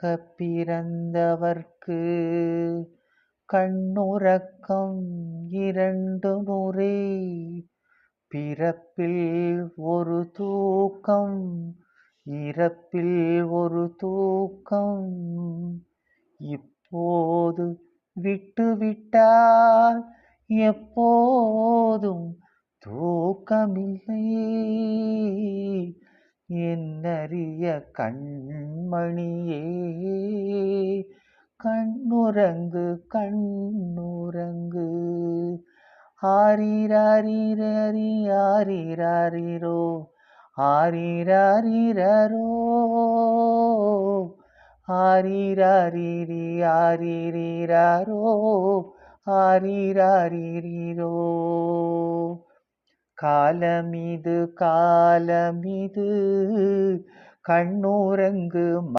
கண்ணாகப் பிறந்தவர்க்கு கண்ணுறக்கம் இரண்டு முறை பிறப்பில் ஒரு தூக்கம் இறப்பில் ஒரு தூக்கம். இப்போது விட்டுவிட்டால் எப்போதும் தூக்கமில்லை என்னறிய கண்மணியே? கண்ணுறங்கு கண்ணுறங்கு. ஆரிராரிரரி ஆரிராரிரோ ஆரிராரிரரோ. ஆரிராரிரி ஆரிரிராரோ ஆரிராரிரிரோ. காலமிது காலமிது கண்ணோரங்கு